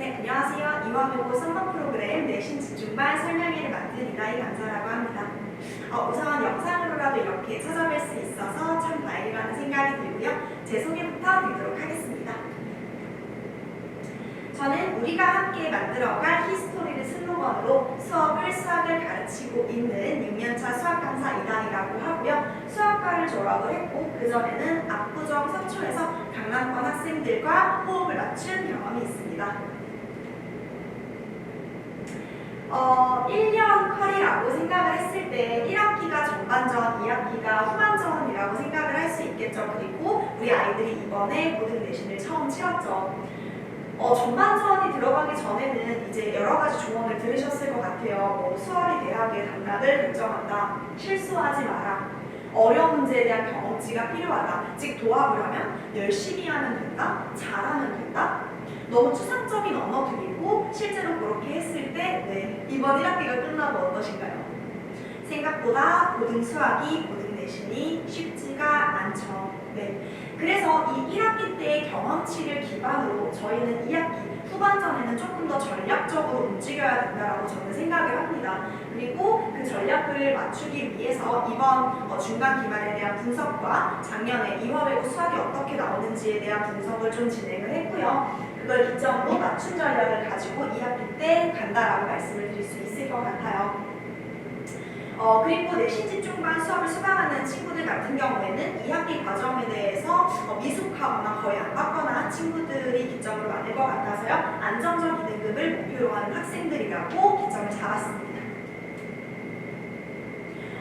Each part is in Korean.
네, 안녕하세요. 이화외고 썸머 프로그램 내신 집중반 설명회를 맡은 이다희 강사라고 합니다. 어, 우선 영상으로라도 이렇게 찾아뵐 수 있어서 참 다행이라는 생각이 들고요. 제 소개부터 드리도록 하겠습니다. 저는 우리가 함께 만들어갈 히스토리를 슬로건으로 수업을 수학을 가르치고 있는 6년차 수학 강사 이다희라고 하고요. 수학과를 졸업을 했고 그 전에는 압구정 서초에서 강남권 학생들과 호흡을 맞춘 경험이 있습니다. 어, 1년 컬이라고 생각을 했을 때 1학기가 전반전, 2학기가 후반전이라고 생각을 할 수 있겠죠. 그리고 우리 아이들이 이번에 고등 내신을 처음 치렀죠. 어, 전반전이 들어가기 전에는 이제 여러 가지 조언을 들으셨을 것 같아요. 뭐 수월이 대학의 단락을 결정한다. 실수하지 마라. 어려운 문제에 대한 경험치가 필요하다. 즉 도합을 하면 열심히 하면 된다. 잘하면 된다. 너무 추상적인 언어들이 고 실제로 그렇게 했을 때 네, 이번 1학기가 끝나고 어떠신가요? 생각보다 고등 수학이 고등 내신이 쉽지가 않죠. 네. 그래서 이 1학기 때의 경험치를 기반으로 저희는 2학기 후반전에는 조금 더 전략적으로 움직여야 된다고 저는 생각을 합니다. 그리고 그 전략을 맞추기 위해서 이번 어, 중간 기말에 대한 분석과 작년에 이화외고 수학이 어떻게 나오는지에 대한 분석을 좀 진행을 했고요. 그걸 기점으로 맞춤 전략을 가지고 2학기 때 간다라고 말씀을 드릴 수 있을 것 같아요. 어, 그리고 내신 집중반 수업을 수강하는 친구들 같은 경우에는 2학기 과정에 대해서 어, 미숙하거나 거의 안 받거나 친구들이 기점으로 많을 것 같아서요. 안정적 2등급을 목표로 하는 학생들이라고 기점을 잡았습니다.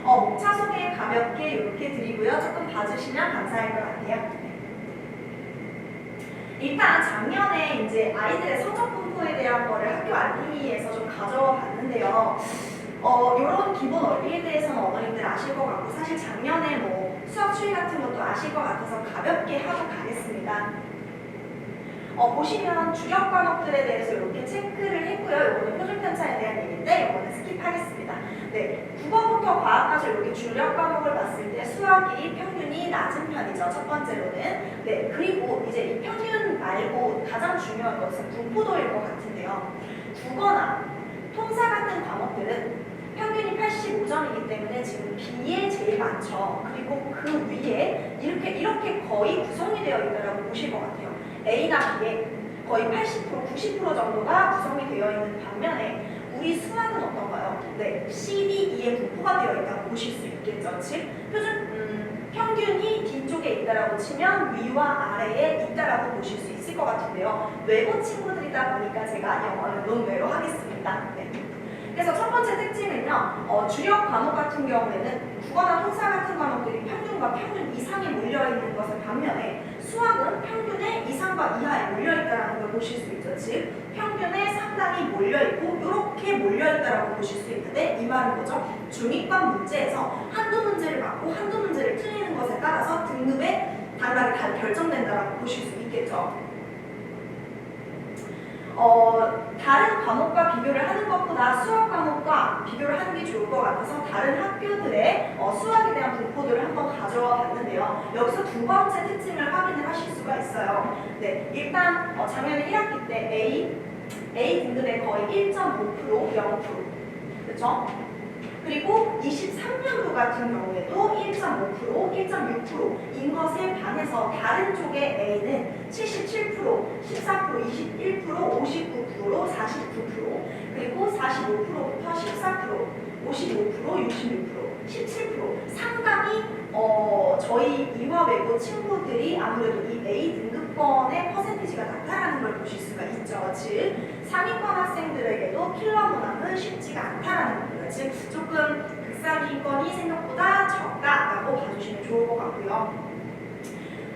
어, 목차 소개 가볍게 이렇게 드리고요. 조금 봐주시면 감사할 것 같아요. 네. 일단 작년에 이제 아이들의 성적 분포에 대한 거를 학교 알림이에서 좀 가져와 봤는데요. 어, 이런 기본 원리에 대해서는 어머님들 아실 것 같고 사실 작년에 뭐 수학 추리 같은 것도 아실 것 같아서 가볍게 하고 가겠습니다. 어, 보시면 주력 과목들에 대해서 이렇게 체크를 했고요. 이거는 표준 편차에 대한 얘기인데 이거는 스킵하겠습니다. 네, 국어부터 과학까지 이렇게 주력 과목을 봤을 때 수학이 평균 이 낮은 편이죠. 첫 번째로는. 네, 그리고 이제 이 평균 말고 가장 중요한 것은 분포도일 것 같은데요. 국어나 통사 같은 과목들은 평균이 85점이기 때문에 지금 B에 제일 많죠. 그리고 그 위에 이렇게 이렇게 거의 구성이 되어 있다고 보실 것 같아요. A나 B에 거의 80% 90% 정도가 구성이 되어 있는 반면에 우리 수학은 어떤가요? 네, C, D, E에 분포가 되어 있다고 보실 수 있겠죠. 즉 표준 음, 평균이 뒤쪽에 있다라고 치면 위와 아래에 있다라고 보실 수 있을 것 같은데요. 외고 친구들이다 보니까 제가 영어는 논외로 하겠습니다. 네. 그래서 첫 번째 특징은요, 어, 주력 과목 같은 경우에는 국어나 통사 같은 과목들이 평균과 평균 이상에 몰려있는 것을 반면에 수학은 평균의 이상과 이하에 몰려있다는 걸 보실 수 있죠. 즉, 평균에 상당히 몰려있고 이렇게 몰려있다라고 보실 수 있는데 이 말은 뭐죠? 중위권 문제에서 한두 문제를 맞고 한두 문제를 틀리는 것에 따라서 등급의 단락이 다 결정된다라고 보실 수 있겠죠. 어, 다른 과목과 비교를 하는 것보다 수학 과목과 비교를 하는 게 좋을 것 같아서 다른 학교들의 어, 수학에 대한 분포들을 한번 가져와 봤는데요. 여기서 두 번째 특징을 확인을 하실 수가 있어요. 네, 일단 어, 작년에 1학기 때 A, A 등급의 거의 1.5%, 0%. 그렇죠? 그리고 23년도 같은 경우에도 1.5%, 1.6%인 것에 반해서 다른 쪽의 A는 77%, 14%, 21%, 59%, 49% 그리고 45%부터 14%, 55%, 66%, 17% 상당히 어, 저희 이화 외고 친구들이 아무래도 이 A 등급권의 퍼센티지가 낮다라는 걸 보실 수가 있죠. 즉 상위권 학생들에게도 킬러 문항은 쉽지가 않다라는 겁니다. 즉 조금 극상위권이 생각보다 적다라고 봐주시면 좋을 것 같고요.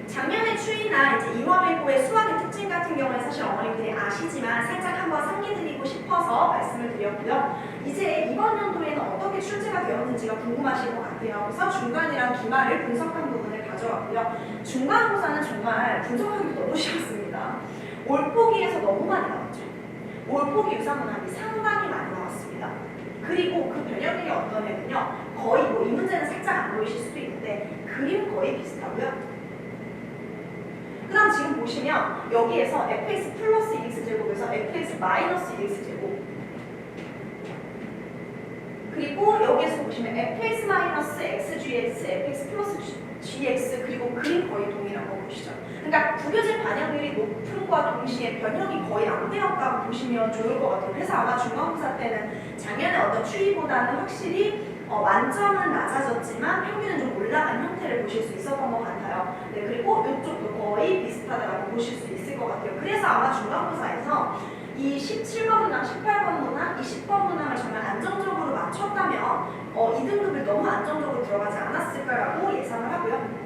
작년의 추이나 이제 이화외고의 수학의 특징 같은 경우에 사실 어머님들이 아시지만 살짝 한번 상기드리고 싶어서 말씀을 드렸고요. 이제 이번 연도에는 어떻게 출제가 되었는지가 궁금하실 것 같아요. 그래서 중간이랑 기말을 분석한 부분을 가져왔고요. 중간고사는 정말 분석하기 너무 쉬웠습니다. 올포기에서 너무 많이 나왔죠. 올포기 유사문항이 상당히 많이 나왔습니다. 그리고 그 변형력이 어떠냐면요. 거의 뭐 이 문제는 살짝 안 보이실 수도 있는데 그림 거의 비슷하고요. 그 다음 지금 보시면 여기에서 fx 플러스 2x 제곱에서 fx 마이너스 2x 제곱 그리고 여기에서 보시면 fx 마이너스 xgx, fx 플러스 gx 그리고 그림 거의 동일한 거 보시죠. 그러니까 부교재 반영률이 높음과 동시에 변형이 거의 안 되었다고 보시면 좋을 것 같아요. 그래서 아마 중간고사 때는 작년에 어떤 추이보다는 확실히 어, 만점은 낮아졌지만 평균은 좀 올라간 형태를 보실 수 있었던 것 같아요. 네, 그리고 이쪽도 거의 비슷하다고 보실 수 있을 것 같아요. 그래서 아마 중간고사에서 이 17번 문항, 18번 문항, 이 10번 문항을 정말 안정적으로 맞췄다면 어, 2등급을 너무 안정적으로 들어가지 않았을까라고 예상을 하고요.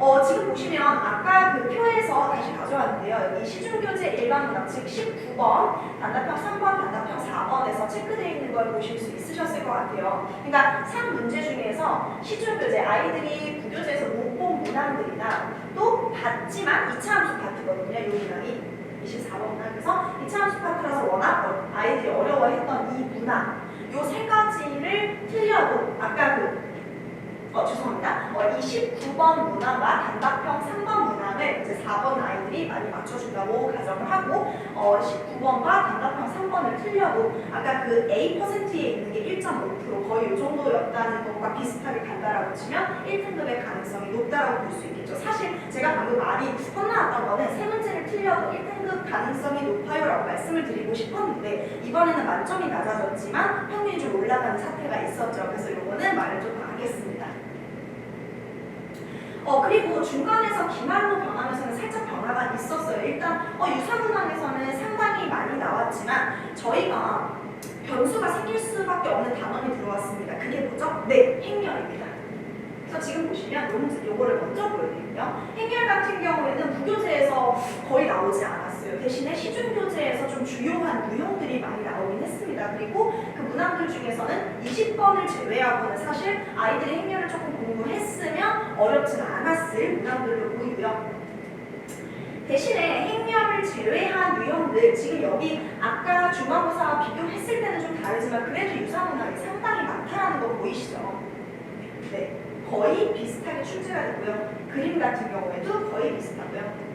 어, 지금 보시면 아까 그 표에서 다시 가져왔는데요. 여기 시중교재 일반 문항 즉 19번, 단답형 3번, 단답형 4번에서 체크되어 있는 걸 보실 수 있으셨을 것 같아요. 그러니까 3 문제 중에서 시중교재 아이들이 부교재에서 못 본 문항들이나 또 봤지만 2차 함수 파트거든요. 이 문항이 24번 문항. 그래서 2차 함수 파트라서 워낙 아이들이 어려워했던 이 문항 요 세 가지를 틀려도 아까 그 어, 죄송합니다. 어, 이 19번 문항과 단답형 3번 문항을 이제 4번 아이들이 많이 맞춰준다고 가정을 하고 어, 19번과 단답형 3번을 틀려도 아까 그 A%에 있는 게 1.5% 거의 이 정도였다는 것과 비슷하게 간다라고 치면 1등급의 가능성이 높다라고 볼 수 있겠죠. 사실 제가 방금 말이 혼나왔던 거는 세 문제를 틀려도 1등급 가능성이 높아요라고 말씀을 드리고 싶었는데 이번에는 만점이 낮아졌지만 평균이 좀 올라가는 사태가 있었죠. 그래서 이거는 말을 조금 하겠습니다. 어 그리고 중간에서 기말로 변하면서는 살짝 변화가 있었어요. 일단 어, 유사문항에서는 상당히 많이 나왔지만 저희가 변수가 생길 수밖에 없는 단원이 들어왔습니다. 그게 뭐죠? 네, 행렬입니다. 그래서 지금 보시면 요 요거를 먼저 보여드릴게요. 행렬 같은 경우에는 부교재에서 거의 나오지 않았어요. 대신에 시중교재에서 좀 주요한 유형들이 많이 나오긴 했습니다. 그리고 그 문항들 중에서는 20번을 제외하고는 사실 아이들이 행렬을 조금 공부했으면 어렵지는 않았을 문항들로 보이고요. 대신에 행렬을 제외한 유형들 지금 여기 아까 중간고사와 비교했을 때는 좀 다르지만 그래도 유사 문항이 상당히 많다라는 거 보이시죠? 네, 거의 비슷하게 출제가 되고요. 그림 같은 경우에도 거의 비슷하고요.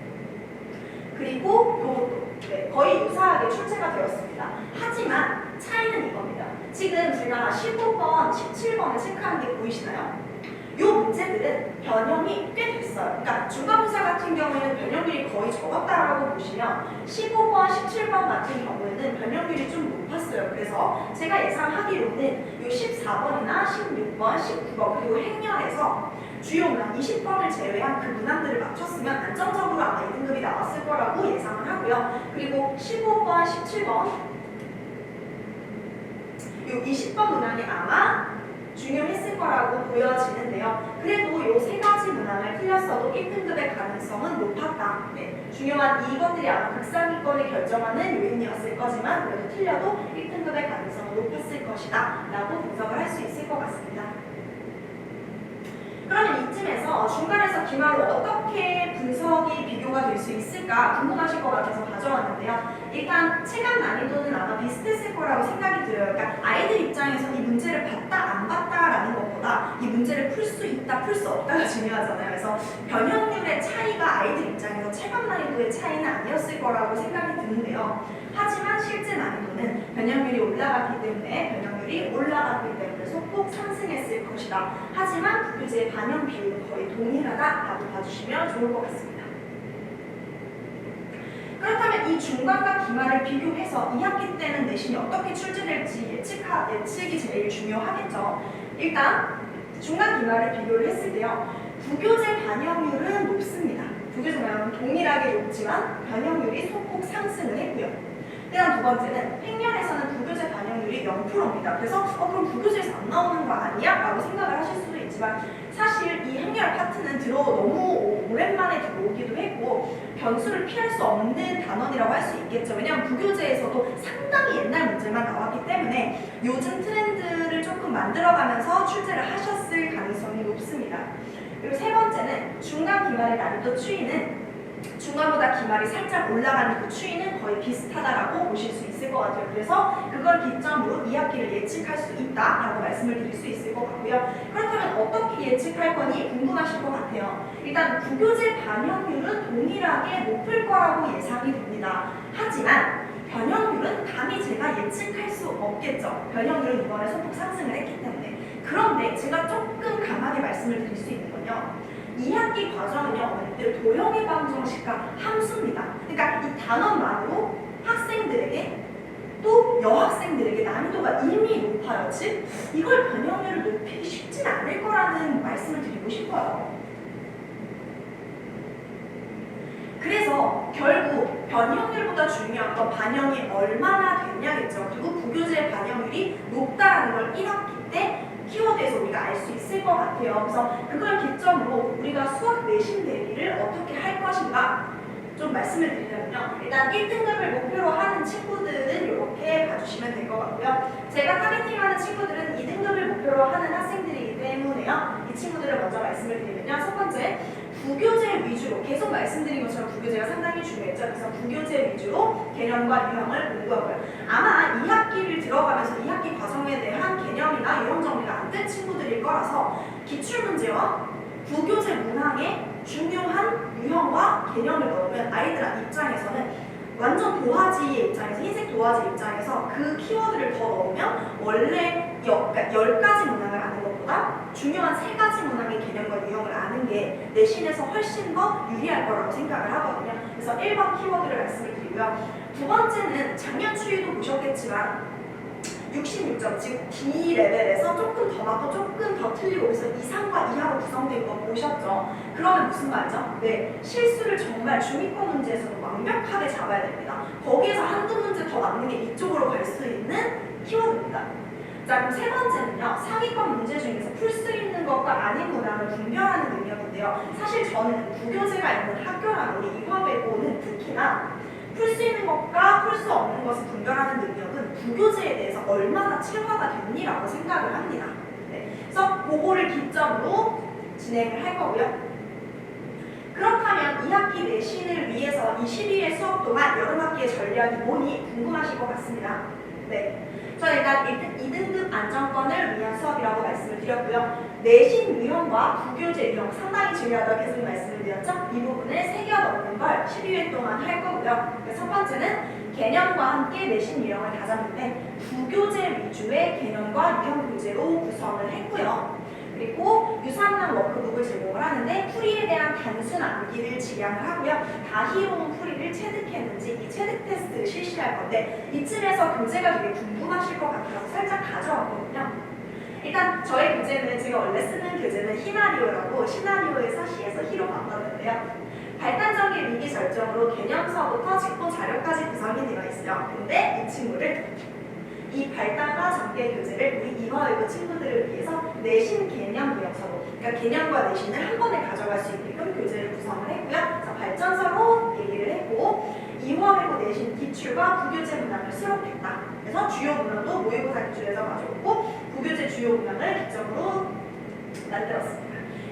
그리고 요것도 네, 거의 유사하게 출제가 되었습니다. 하지만 차이는 이겁니다. 지금 제가 15번, 17번을 체크한 게 보이시나요? 요 문제들은 변형이 꽤 됐어요. 그러니까 중간고사 같은 경우에는 변형률이 거의 적었다라고 보시면 15번, 17번 같은 경우에는 변형률이 좀 높았어요. 그래서 제가 예상하기로는 요 14번이나 16번, 19번 그리고 행렬에서 주요 문항 20번을 제외한 그 문항들을 맞췄으면 안정적으로 아마 2등급이 나왔을 거라고 예상을 하고요. 그리고 15번, 17번 요 20번 문항이 아마 중요했을 거라고 보여지는데요. 그래도 이 세 가지 문항을 틀렸어도 1등급의 가능성은 높았다. 네, 중요한 이것들이 아마 극상위권을 결정하는 요인이었을 거지만 그래도 틀려도 1등급의 가능성은 높았을 것이다 라고 분석을 할 수 있을 것 같습니다. 그러면 이쯤에서 중간에서 기말로 어떻게 분석이 비교가 될 수 있을까 궁금하실 것 같아서 가져왔는데요. 일단 체감 난이도는 아마 비슷했을 거라고 생각이 들어요. 그러니까 아이들 입장에서 이 문제를 봤다 안 봤다라는 것보다 이 문제를 풀 수 있다 풀 수 없다가 중요하잖아요. 그래서 변형률의 차이가 아이들 입장에서 체감 난이도의 차이는 아니었을 거라고 생각 이 드는데요. 하지만 실제 난이도는 변형률이 올라갔기 때문에 변형률이 올라갔기 때문에 소폭 상승했을 것이다. 하지만 부교재의 반영 비율은 거의 동일하다라고 봐주시면 좋을 것 같습니다. 그렇다면 이 중간과 기말을 비교해서 2학기 때는 내신이 어떻게 출제될지 예측하, 예측이 제일 중요하겠죠. 일단 중간 기말을 비교를 했을 때요. 부교재 반영률은 높습니다. 부교재 반영률은 동일하게 높지만 반영률이 소폭 상승을 했고요. 그다음 두 번째는 행렬에서는 부교재 반영률이 0%입니다. 그래서 어 그럼 부교재에서 안 나오는 거 아니야? 라고 생각을 하실 수도 있지만 사실 이 행렬 파트는 들어 너무 오랜만에 들어오기도 했고 변수를 피할 수 없는 단원이라고 할 수 있겠죠. 왜냐하면 부교재에서도 상당히 옛날 문제만 나왔기 때문에 요즘 트렌드를 조금 만들어가면서 출제를 하셨을 가능성이 높습니다. 그리고 세 번째는 중간 기말의 난이도 추이는 중간보다 기말이 살짝 올라가는 그 추이는 거의 비슷하다라고 보실 수 있을 것 같아요. 그래서 그걸 기점으로 2학기를 예측할 수 있다라고 말씀을 드릴 수 있을 것 같고요. 그렇다면 어떻게 예측할 거니 궁금하실 것 같아요. 일단 부교재 반영률은 동일하게 높을 거라고 예상이 됩니다. 하지만 변형률은 감히 제가 예측할 수 없겠죠. 변형률은 이번에 소폭 상승을 했기 때문에. 그런데 제가 조금 강하게 말씀을 드릴 수 있는 건요. 2학기 과정은요, 도형의 방정식과 함수입니다. 그러니까 이 단원만으로 학생들에게 또 여학생들에게 난이도가 이미 높아요. 즉, 이걸 변형률을 높이기 쉽진 않을 거라는 말씀을 드리고 싶어요. 그래서 결국 변형률보다 중요한 건 반영이 얼마나 됐냐겠죠. 그리고 부교재 반영률이 높다는 걸 1학기 때 키워드에서 우리가 알 수 있을 것 같아요. 그래서 그걸 기점으로 우리가 수학 내신 대비를 어떻게 할 것인가 좀 말씀을 드리자면요. 일단 1등급을 목표로 하는 친구들은 이렇게 봐주시면 될 것 같고요. 제가 타겟팅하는 친구들은 2등급을 목표로 하는 학생들이기 때문에요. 이 친구들을 먼저 말씀을 드리면요. 첫 번째, 부교재 위주로 계속 말씀드린 것처럼 부교재가 상당히 중요했죠. 그래서 부교재 위주로 개념과 유형을 공부하고요. 아마 2학기를 들어가면서 2학기 과정에 대한 개념이나 유형 정리가 안 된 친구들일 거라서 기출문제와 부교재 문항에 중요한 유형과 개념을 넣으면 아이들 입장에서는 완전 도화지의 입장에서 흰색 도화지 입장에서 그 키워드를 더 넣으면 원래 여, 그러니까 10가지 문항을 아는 것보다 중요한 세 가지 문항의 개념과 유형을 아는 게 내신에서 훨씬 더 유리할 거라고 생각을 하거든요. 그래서 1번 키워드를 말씀을 드리고요. 두 번째는 작년 추이도 보셨겠지만 66점, 즉 D 레벨에서 조금 더 맞고 조금 더 틀리고 그래서 이상과 이하로 구성된 거 보셨죠? 그러면 무슨 말이죠? 네, 실수를 정말 중위권 문제에서는 완벽하게 잡아야 됩니다. 거기에서 한두 문제 더 맞는 게 이쪽으로 갈 수 있는 키워드입니다. 자, 그럼 세 번째는요. 상위권 문제 중에서 풀 수 있는 것과 아닌 문항을 분별하는 능력인데요. 사실 저는 부교재가 있는 학교라면 우리 이화외고는 특히나 풀 수 있는 것과 풀 수 없는 것을 분별하는 능력은 부교재에 대해서 얼마나 체화가 됐니라고 생각을 합니다. 네. 그래서 그거를 기점으로 진행을 할 거고요. 그렇다면 2학기 내신을 위해서 이 12회 수업 동안 여름학기의 전략이 뭐니 궁금하실 것 같습니다. 네. 일단 2등급 안정권을 위한 수업이라고 말씀을 드렸고요. 내신 유형과 부교재 유형 상당히 중요하다고 계속 말씀을 드렸죠. 이 부분을 새겨 넣는 걸 12회 동안 할 거고요. 그첫 번째는 개념과 함께 내신 유형을 다잡는데 부교재 위주의 개념과 유형 교재로 구성을 했고요. 그리고 유산랑 워크북을 제공을 하는데 풀이에 대한 단순 암기를 지향을 하고요. 다희로운 풀이를 체득했는지 이 체득 테스트를 실시할 건데 이쯤에서 교재가 되게 궁금하실 것 같아서 살짝 가져왔거든요. 일단 저의 교재는 제가 원래 쓰는 교재는 히나리오라고 시나리오에서 시에서 히로 바꿨는데요. 발단적인 위기 절정으로 개념서부터 직보 자료까지 구성이 되어 있어요. 근데 이 친구를 이 발달과 전개 교재를 우리 이화외부 친구들을 위해서 내신 개념 유형서로 그러니까 개념과 내신을 한 번에 가져갈 수 있게끔 교재를 구성을 했고요. 그래서 발전서로 얘기를 했고 이화외부 내신 기출과 부교재 문항을 수록했다. 그래서 주요 문항도 모의고사 기출에서 가져오고 부교재 주요 문항을 기점으로 만들었습니다.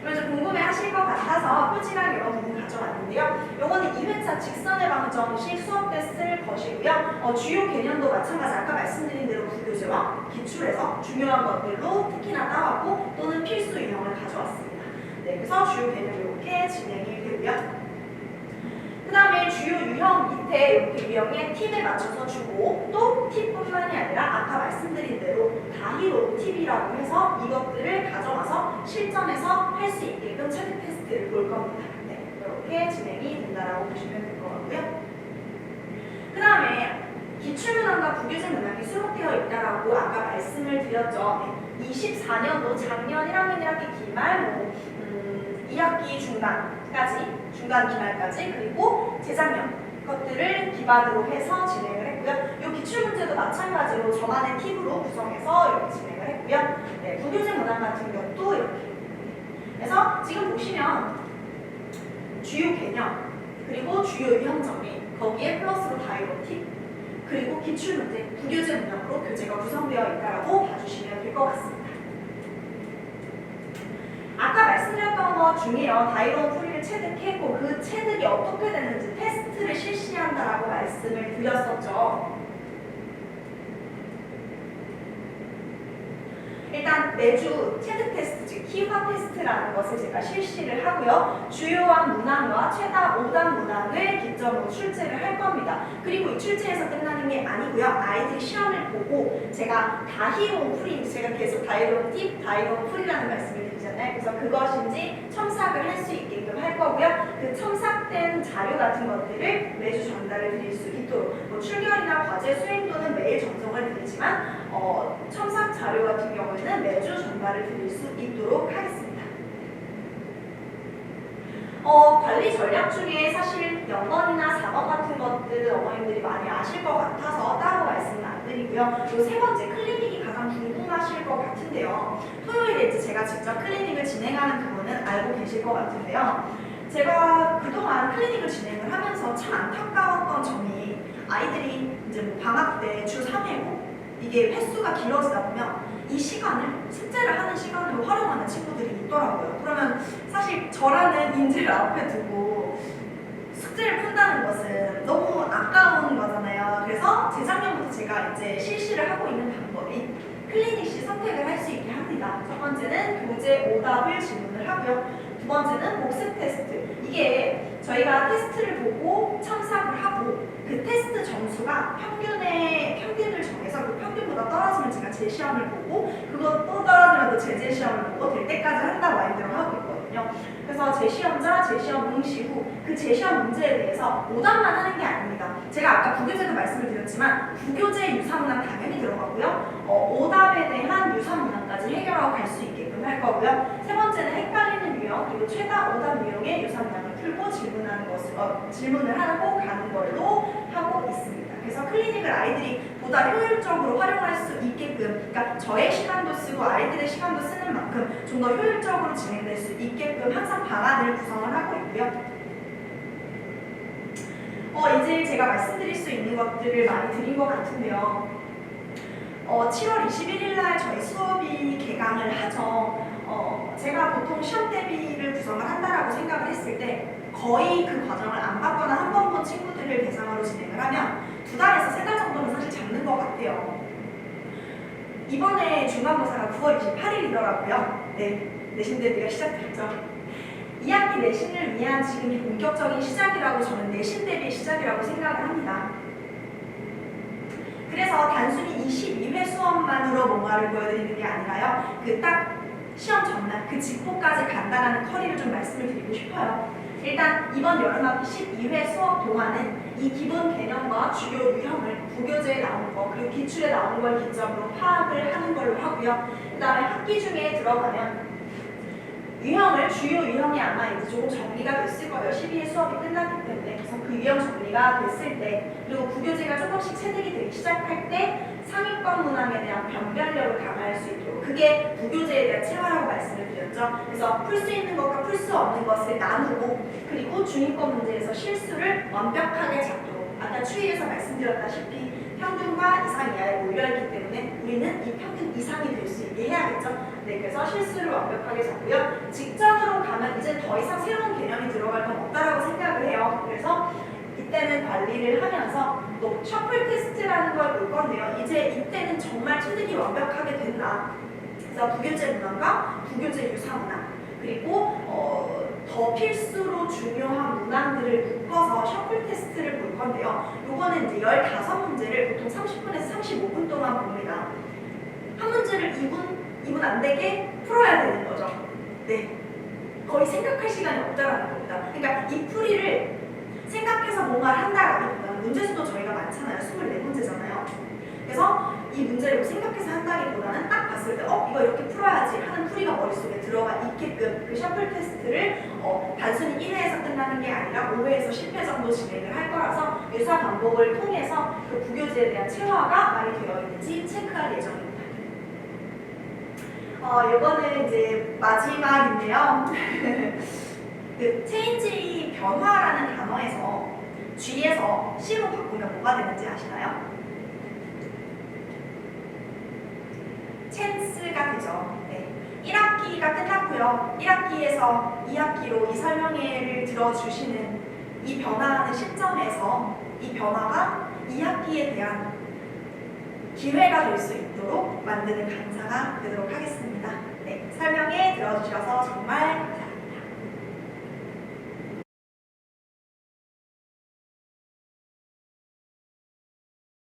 그래서 궁금해 하실 것 같아서 표지랑 이런 부분 가져왔는데요. 요거는 2회차 직선의 방정식 수업 때 쓸 것이고요. 어, 주요 개념도 마찬가지 아까 말씀드린 대로 부교재와 기출에서 중요한 것들로 특히나 따왔고 또는 필수 유형을 가져왔습니다. 네, 그래서 주요 개념 이렇게 진행이 되고요. 그 다음에 주요 유형 밑에 이렇게 유형에 팁에 맞춰서 주고 또 팁뿐만이 아니라 아까 말씀드린 대로 다희로 팁이라고 해서 이것들을 가져와서 실전에서 할 수 있게끔 체크 테스트를 볼 겁니다. 네, 이렇게 진행이 된다라고 보시면 될 것 같고요. 그 다음에 기출문항과 부교재 문항이 수록되어 있다라고 아까 말씀을 드렸죠. 네, 24년도 작년 1학년 1학기 기말, 뭐 음, 2학기 중간까지, 중간 기말까지 그리고 재작년 것들을 기반으로 해서 진행을 했고요. 이 기출 문제도 마찬가지로 저만의 팁으로 구성해서 이렇게 진행을 했고요. 네, 부교재 문항 같은 경우도 이렇게. 그래서 지금 보시면 주요 개념 그리고 주요 정리 거기에 플러스로 다이로 팁 그리고 기출 문제 부교재 문항으로 교재가 구성되어 있다라고 봐주시면 될 것 같습니다. 중에요. 다이론 풀이를 체득했고 그 체득이 어떻게 되는지 테스트를 실시한다라고 말씀을 드렸었죠. 일단 매주 체득 테스트, 즉 희화 테스트라는 것을 제가 실시를 하고요. 주요한 문항과 최다 5단 문항을 기점으로 출제를 할 겁니다. 그리고 이 출제에서 끝나는 게 아니고요. 아이들이 시험을 보고 제가 다희롱 풀이, 제가 계속 다이론 팁, 다이론 풀이라는 말씀을 드리잖아요. 그래서 그것인지 첨삭을 할 수 있게끔 할 거고요. 그 첨삭된 자료 같은 것들을 매주 전달을 드릴 수 있도록 뭐 출결이나 과제 수행도는 매일 전송을 드리지만 어, 첨삭 자료 같은 경우에는 매주 전달을 드릴 수 있도록 하겠습니다. 어, 관리 전략 중에 사실 연번이나 4번 같은 것들은 어머님들이 많이 아실 것 같아서 따로 말씀은 안 드리고요. 그리고 세 번째 클리닉이 가장 궁금하실 것 같은데요. 토요일에 이제 제가 직접 클리닉을 진행하는 부분은 알고 계실 것 같은데요. 제가 그동안 클리닉을 진행을 하면서 참 안타까웠던 점이 아이들이 이제 뭐 방학 때 주 3회고 이게 횟수가 길어지다 보면 이 시간을 숙제를 하는 시간으로 활용하는 친구들이 있더라고요. 그러면 사실 저라는 인재를 앞에 두고 숙제를 푼다는 것은 너무 아까운 거잖아요. 그래서 재작년부터 제가 이제 실시를 하고 있는 클리닉 시 선택을 할 수 있게 합니다. 첫 번째는 교재 오답을 질문을 하고요. 두 번째는 복습 테스트. 이게 저희가 테스트를 보고 첨삭을 하고 그 테스트 점수가 평균의 평균을 보다 떨어지면 제가 제 시험을 보고 그거 또 떨어지면 또제제 시험을 보고 될 때까지 한다고 마인드로 하고 있거든요. 그래서 제 시험자, 제 시험 응시 후 그 제 시험 문제에 대해서 오답만 하는 게 아닙니다. 제가 아까 부교재도 말씀을 드렸지만 부교재 유사문항 당연히 들어가고요. 어, 오답에 대한 유사문항까지 해결하고 갈 수 있게끔 할 거고요. 세 번째는 헷갈리는 유형 그리고 최다 오답 유형의 유사문항을 풀고 질문하는 것을 어, 질문을 하고 가는 걸로 하고 있습니다. 그래서 클리닉을 아이들이 보다 효율적으로 활용할 수 있게끔, 그러니까 저의 시간도 쓰고 아이들의 시간도 쓰는 만큼 좀 더 효율적으로 진행될 수 있게끔 항상 방안을 구성을 하고 있고요. 어, 이제 제가 말씀드릴 수 있는 것들을 많이 드린 것 같은데요. 어, 7월 21일 날 저희 수업이 개강을 하죠. 어, 제가 보통 시험 대비를 구성을 한다라고 생각을 했을 때 거의 그 과정을 안 받거나 한 번 본 친구들을 대상으로 진행을 하면 두 달에서 세 달 정도 는 사실 잡는 것 같아요. 이번에 중간고사가 9월 28일이더라고요. 네, 내신 대비가 시작됐죠. 2학기 내신을 위한 지금이 본격적인 시작이라고 저는 내신 대비 시작이라고 생각을 합니다. 그래서 단순히 22회 수업만으로 뭔가를 보여드리는 게 아니라요. 그 딱 시험 전날 그 직후까지 간다라는 커리를 좀 말씀을 드리고 싶어요. 일단 이번 여름학기 12회 수업 동안은 이 기본 개념과 주요 유형을 부교재에 나오는 거 그리고 기출에 나오는 걸 기점으로 파악을 하는 걸로 하고요. 그 다음에 학기 중에 들어가면 유형을 주요 유형이 아마 이제 조금 정리가 됐을 거예요. 12회 수업이 끝났기 때문에 그래서 그 유형 정리가 됐을 때 그리고 부교재가 조금씩 체득이 되기 시작할 때 상위권 문항에 대한 변별력을 강화할 수 있도록 그게 부교재에 대한 체화라고 말씀을 드렸죠. 그래서 풀 수 있는 것과 풀 수 없는 것을 나누고 그리고 중위권 문제에서 실수를 완벽하게 잡도록 아까 추이에서 말씀드렸다시피 평균과 이상 이하에 몰려 있기 때문에 우리는 이 평균 이상이 될 수 있게 해야겠죠. 네, 그래서 실수를 완벽하게 잡고요. 직전으로 가면 이제 더 이상 새로운 개념이 들어갈 건 없다라고 생각을 해요. 그래서 이때는 관리를 하면서 또 셔플 테스트라는 걸 볼 건데요. 이제 이때는 정말 체득이 완벽하게 된다. 그래서 부교재 문항과 부교재 유사 문항 그리고 어, 더 필수로 중요한 문항들을 묶어서 셔플 테스트를 볼 건데요. 요거는 이제 15문제를 보통 30분에서 35분 동안 봅니다. 한 문제를 2분, 2분 안 되게 풀어야 되는 거죠. 네. 거의 생각할 시간이 없다라는 겁니다. 그러니까 이 풀이를 생각해서 뭔가를 한다라기보다는 문제수도 저희가 많잖아요. 24문제잖아요. 그래서 이 문제를 생각해서 한다기보다는 딱 봤을 때 어? 이거 이렇게 풀어야지 하는 풀이가 머릿속에 들어가 있게끔 그 셔플 테스트를 어, 단순히 1회에서 끝나는 게 아니라 5회에서 10회 정도 진행을 할 거라서 유사 방법을 통해서 그 부교재에 대한 체화가 많이 되어 있는지 체크할 예정입니다. 어, 이거는 이제 마지막인데요. 그 체인지 변화라는 단어에서 G에서 C로 바꾸면 뭐가 되는지 아시나요? 찬스가 되죠. 네. 1학기가 1학기가 끝났고요. 1학기에서 2학기로 이 설명회를 들어주시는 이 변화하는 시점에서 이 변화가 2학기에 대한 기회가 될 수 있도록 만드는 강사가 되도록 하겠습니다. 네, 설명회 들어주셔서 정말